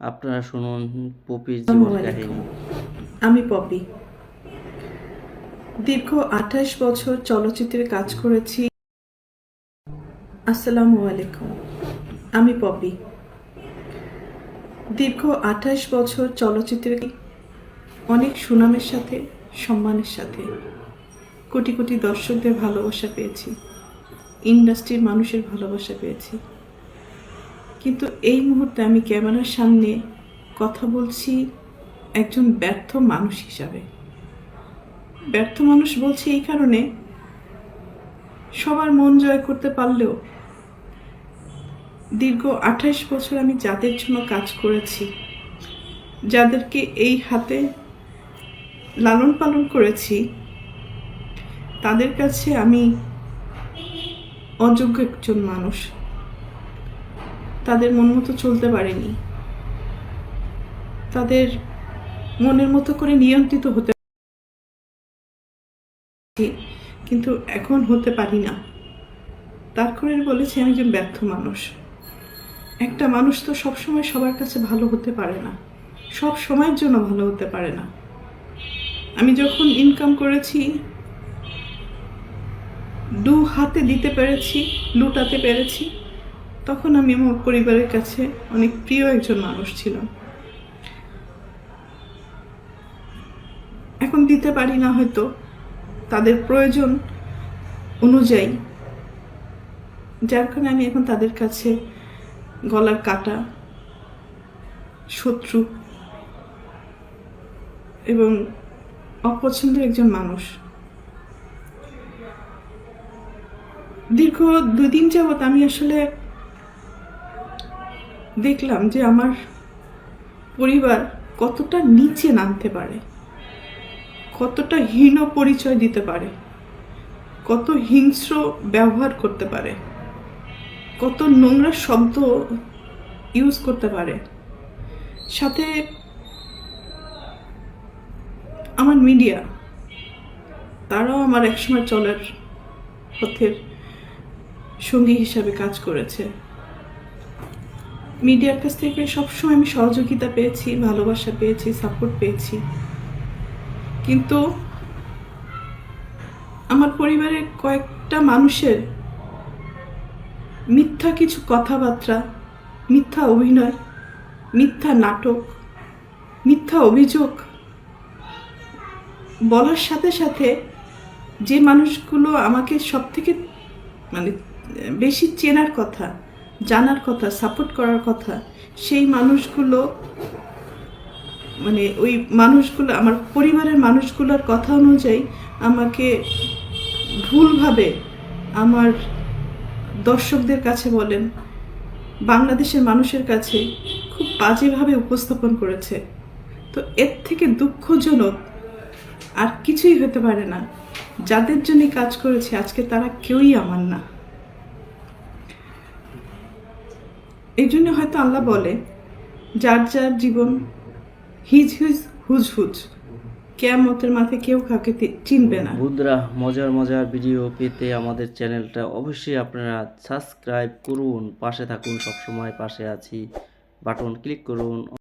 আপনারা শুনুন পপির জীবন কাহিনী। আমি পপি। দীর্ঘ আঠাশ বছর চলচ্চিত্রে কাজ করেছি। আসসালামু আলাইকুম। আমি পপি। দীর্ঘ আঠাশ বছর চলচ্চিত্রে অনেক সুনামের সাথে সম্মানের সাথে। কোটি কোটি দর্শকদের ভালোবাসা পেয়েছি। ইন্ডাস্ট্রির মানুষের ভালোবাসা পেয়েছি। কিন্তু এই মুহূর্তে আমি ক্যামেরার সামনে কথা বলছি একজন ব্যর্থ মানুষ হিসাবে। ব্যর্থ মানুষ বলছি এই কারণে সবার মন জয় করতে পারলেও দীর্ঘ আঠাশ বছর আমি যাদের জন্য কাজ করেছি, যাদেরকে এই হাতে লালন পালন করেছি, তাদের কাছে আমি অযোগ্য একজন মানুষ। তাদের মন মতো চলতে পারেনি। তাদের মনের মতো করে নিয়ন্ত্রিত হতে কিন্তু এখন হতে পারি না। তার করে বলেছি, আমি একজন ব্যর্থ মানুষ। একটা মানুষ তো সবসময় সবার কাছে ভালো হতে পারে না। সব সময়ের জন্য ভালো হতে পারে না। আমি যখন ইনকাম করেছি, দু হাতে দিতে পেরেছি, লুটাতে পেরেছি তখন আমি আমার পরিবারের কাছে অনেক প্রিয় একজন মানুষ ছিলাম। এখন দিতে পারি না হয়তো, তাদের প্রয়োজন অনুযায়ী। যার কারণে আমি এখন তাদের কাছে গলার কাটা, শত্রু এবং অপছন্দের একজন মানুষ। দীর্ঘ দুই দিন যাবৎ আমি আসলে দেখলাম যে আমার পরিবার কতটা নিচে নামতে পারে, কতটা হীন পরিচয় দিতে পারে, কত হিংস্র ব্যবহার করতে পারে, কত নোংরা শব্দ ইউজ করতে পারে। সাথে আমার মিডিয়া তারাও আমার একসময় চলার পথের সঙ্গী হিসাবে কাজ করেছে। মিডিয়ার কাছ থেকে সবসময় আমি সহযোগিতা পেয়েছি, ভালোবাসা পেয়েছি সাপোর্ট পেয়েছি। কিন্তু আমার পরিবারের কয়েকটা মানুষের মিথ্যা কিছু কথাবার্তা, মিথ্যা অভিনয়, মিথ্যা নাটক, মিথ্যা অভিযোগ বলার সাথে সাথে যে মানুষগুলো আমাকে সব থেকে মানে বেশি চেনার কথা জানার কথা সাপোর্ট করার কথা, সেই মানুষগুলো মানে ওই মানুষগুলো, আমার পরিবারের মানুষগুলোর কথা অনুযায়ী আমাকে ভুলভাবে আমার দর্শকদের কাছে বলেন, বাংলাদেশের মানুষের কাছে খুব বাজেভাবে উপস্থাপন করেছে। তো এর থেকে দুঃখজনক আর কিছুই হতে পারে না। যাদের জন্য কাজ করেছে, আজকে তারা কেউই আমার না। এই জন্য হয়তো আল্লাহ বলে, যার যার জীবন, হিজ হিজ হুজ হুজ, কেয়ামতের মাথায় কেউ কাউকে চিনবে না। বুধরা মজার মজার ভিডিও পেতে আমাদের চ্যানেলটা অবশ্যই আপনারা সাবস্ক্রাইব করুন, পাশে থাকুন, সবসময় পাশে আছি। বাটন ক্লিক করুন।